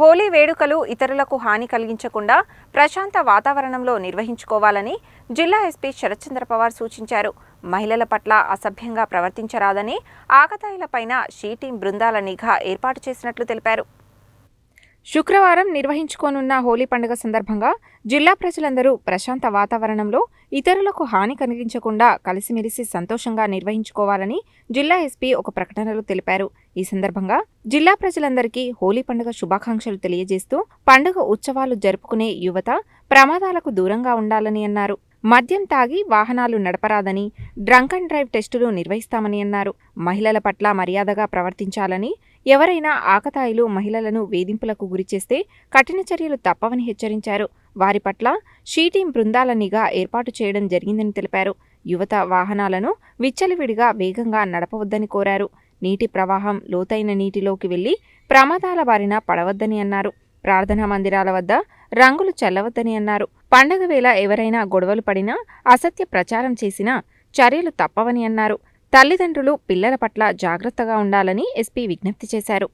హోలీ వేడుకలు ఇతరులకు హాని కలిగించకుండా ప్రశాంత వాతావరణంలో నిర్వహించుకోవాలని జిల్లా ఎస్పీ శరత్చంద్ర పవార్ సూచించారు. మహిళల పట్ల అసభ్యంగా ప్రవర్తించరాదని ఆకతాయిలపైన షీ టీం బృందాల నిఘా ఏర్పాటు చేసినట్లు తెలిపారు. శుక్రవారం నిర్వహించుకోనున్న హోలీ పండుగ సందర్భంగా జిల్లా ప్రజలందరూ ప్రశాంత వాతావరణంలో ఇతరులకు హాని కలిగించకుండా కలిసిమెలిసి సంతోషంగా నిర్వహించుకోవాలని జిల్లా ఎస్పీ ఒక ప్రకటనలో తెలిపారు. ఈ సందర్భంగా జిల్లా ప్రజలందరికీ హోలీ పండుగ శుభాకాంక్షలు తెలియజేస్తూ పండుగ ఉత్సవాలు జరుపుకునే యువత ప్రమాదాలకు దూరంగా ఉండాలని అన్నారు. మద్యం తాగి వాహనాలు నడపరాదని డ్రంక్ అండ్ డ్రైవ్ టెస్టులు నిర్వహిస్తామని అన్నారు. మహిళల పట్ల మర్యాదగా ప్రవర్తించాలని ఎవరైనా ఆకతాయిలు మహిళలను వేధింపులకు గురిచేస్తే కఠిన చర్యలు తప్పవని హెచ్చరించారు. వారి పట్ల షీటీం బృందాల నిఘా ఏర్పాటు చేయడం జరిగిందని తెలిపారు. యువత వాహనాలను విచ్చలివిడిగా వేగంగా నడపవద్దని కోరారు. నీటి ప్రవాహం లోతైన నీటిలోకి వెళ్ళి ప్రమాదాల బారిన పడవద్దని అన్నారు. ప్రార్థనా మందిరాల వద్ద రంగులు చల్లవద్దని అన్నారు. పండగ వేళ ఎవరైనా గొడవలు పడినా అసత్య ప్రచారం చేసినా చర్యలు తప్పవని అన్నారు. తల్లిదండ్రులు పిల్లల పట్ల జాగ్రత్తగా ఉండాలని ఎస్పీ విజ్ఞప్తి చేశారు.